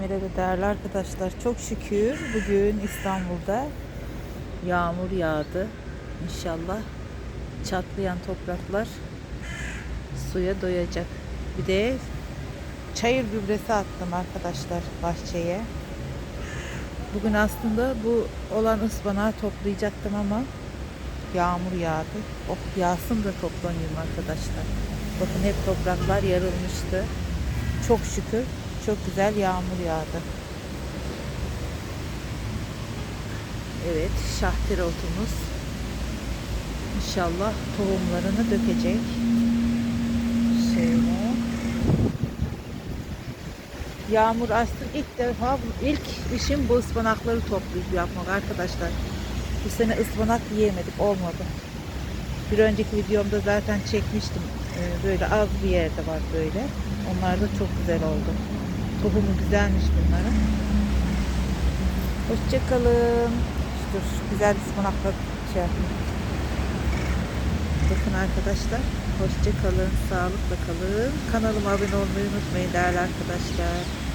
Merhaba değerli arkadaşlar. Çok şükür bugün İstanbul'da yağmur yağdı. İnşallah çatlayan topraklar suya doyacak. Bir de çayır gübresi attım arkadaşlar bahçeye. Bugün aslında bu olan ıspanağı toplayacaktım ama yağmur yağdı. Oh yağsın da toplanayım arkadaşlar. Bakın hep topraklar yarılmıştı. Çok şükür çok güzel yağmur yağdı. Evet, şahtir otumuz. İnşallah tohumlarını dökecek. Şöyle. Yağmur açtım. İlk defa ilk işim bu ıspanakları toplayıp yapmak arkadaşlar. Bu sene ıspanak yiyemedik. Olmadı. Bir önceki videomda zaten çekmiştim. Ee, Böyle az bir yerde var böyle. Onlar da çok güzel oldu. Tohumu güzelmiş bunların. Hoşçakalın. Dur, güzel ıspanakla şey yapayım. Bakın arkadaşlar. Hoşçakalın. Sağlıkla kalın. Kanalıma abone olmayı unutmayın değerli arkadaşlar.